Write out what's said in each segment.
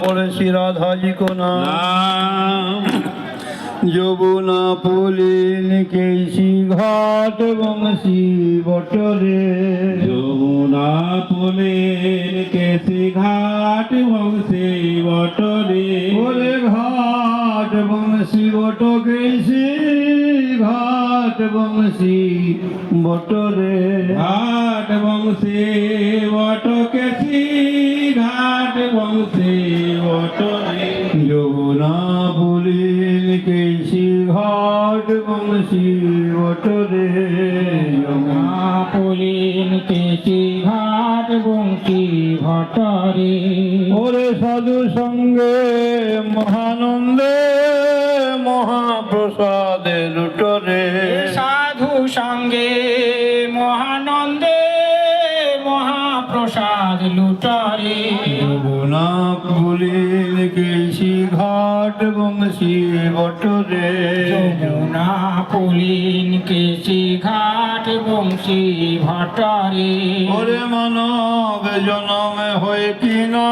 পড়েছি রাধাজি কোনা নাম যমুনা পুলিন কেশি ঘাট বংশী বটরে যমুনা পুলের কেসি ঘাট বংশী বটরে ওরে ঘাট বংশী বট কেশি ঘাট বংশী বটরে ঘাট বংশী বট বংশী বটরে। যমুনা কেশি ঘাট বংশী ভটরে ওরে সাধু সঙ্গে মহানন্দে মহাপ্রসাদে লুটরে। সাধু সঙ্গে মহানন্দে মহাপ্রসাদ লুটরে। পুলিন কেশি ঘাট বংশী বটরে যমুনা পুলিন কেশি ঘাট বংশী ভটরে ওরে মানব জনমে হয়ে কি না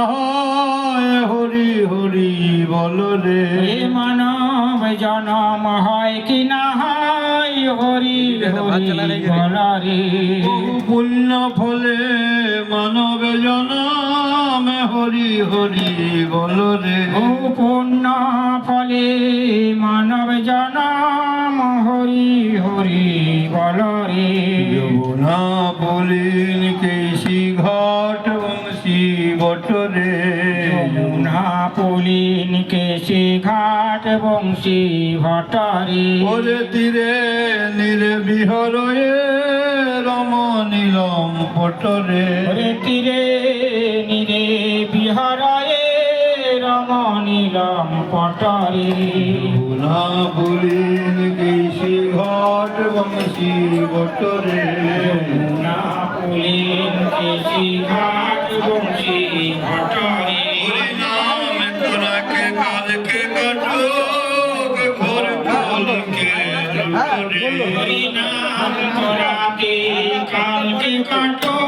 হরি হরি বল রে। এ মানব জনম হয় কি না হয় হরি হরি বলরে বহু পুণ্য ফলে মানব জনমে হরি হরি বল রে। ও পুণ্য ফলে মানব জনম হরি হরি বলরে যমুনা পুলিন কেশি ঘট বংশী বট বটরে যমুনা পুলিন কেশি ঘাট বংশী ভটরে ওরে তীরে নিরে বিহরয়ে রম নীলম পটরে তীরে নিরে বিহরয়ে রম নীলম পটরে যমুনা পুলিন কেশি ঘাট বংশী বটরে কেশি ঘাট বংশী কালকে কাটুক ঘোর ফলকে হরি নাম তোরাকে কালকে কাটো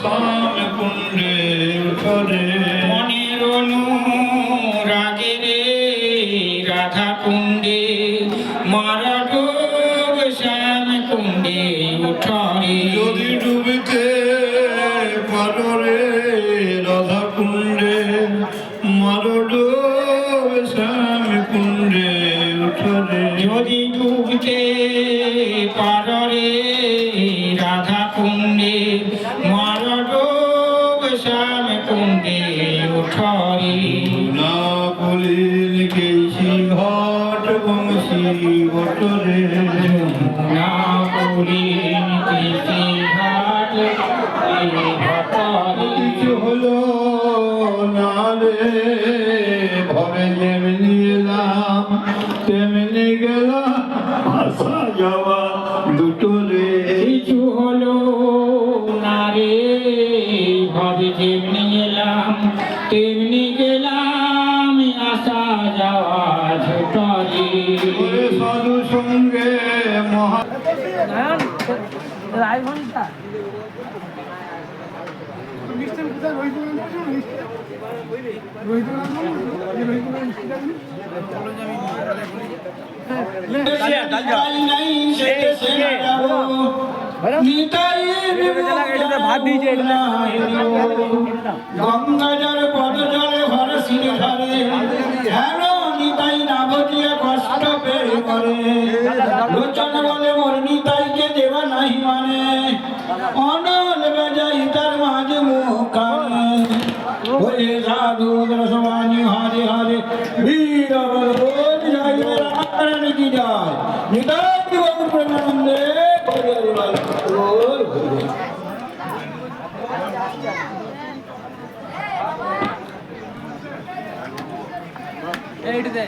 শ্যাম কুণ্ডে উঠরে মনের রাগে রে রাধা কুণ্ডে মারড শ্যাম কুণ্ডে উঠরে। যদি ডুবিতে পারো রে রাধা কুণ্ডে মারড শ্যাম কুণ্ডে উঠরে। যদি ডুবতে পারে রাধা কুণ্ডে উঠরে না বলিন কেশি ঘাট বংশী বটরে? না পুরীন কৃষি ঘাট? কিছু হলো না রে ভবে যেমনি এলাম তেমনি গেলাম আসা যাওয়া দুটো রে সঙ্গে মহা ভাত দিয়েছে গঙ্গাজল পদ জলে ঘর সিনে ধরে হেন নিতাই না বটিয়া কষ্ট পেয়ে করে লোচন বলে মোর নিতাইকে দেওয়া নাহি মানে। অনল বেজাই তার মাঝে মুখানে বলে সাধু রসবানি হরে হরে। বীর বল বল জয়, রাম কি যায় নিতাই গৌর এইট দে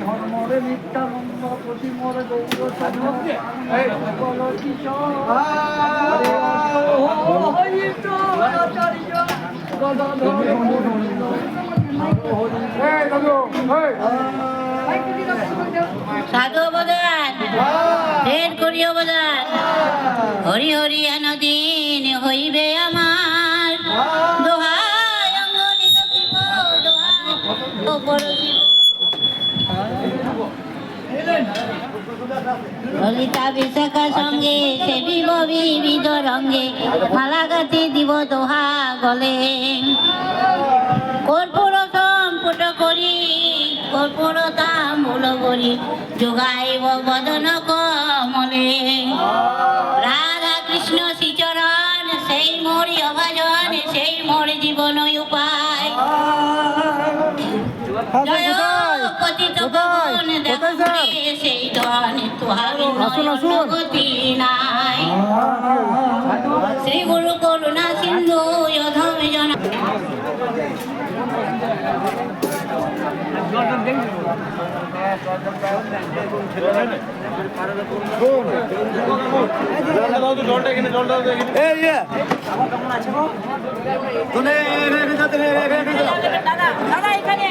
ধর্মরে নিত্যানন্দ প্রতি মোরে গৌর গদাধর করি অবদান হরি হরি দিন হইবে আমার। দোহাই অঙ্গ নিগতিব দোহাই। অপর ললিতা বিশাখা সঙ্গে সেবিব বিবিধ রঙ্গে মালা গাছি দিব দোহা গলে। কর্পূর সম্পুট করি কর্পূর তাম্বুল করি। যোগাইব বদন কমলে রাধা কৃষ্ণ শ্রীচরণ সেই মোরি অভাজন সেই মোর জীবন উপায়। সেই ধন তুহারি নাই। শ্রী গুরু করুণা সিন্ধু জন দাদা এখানে।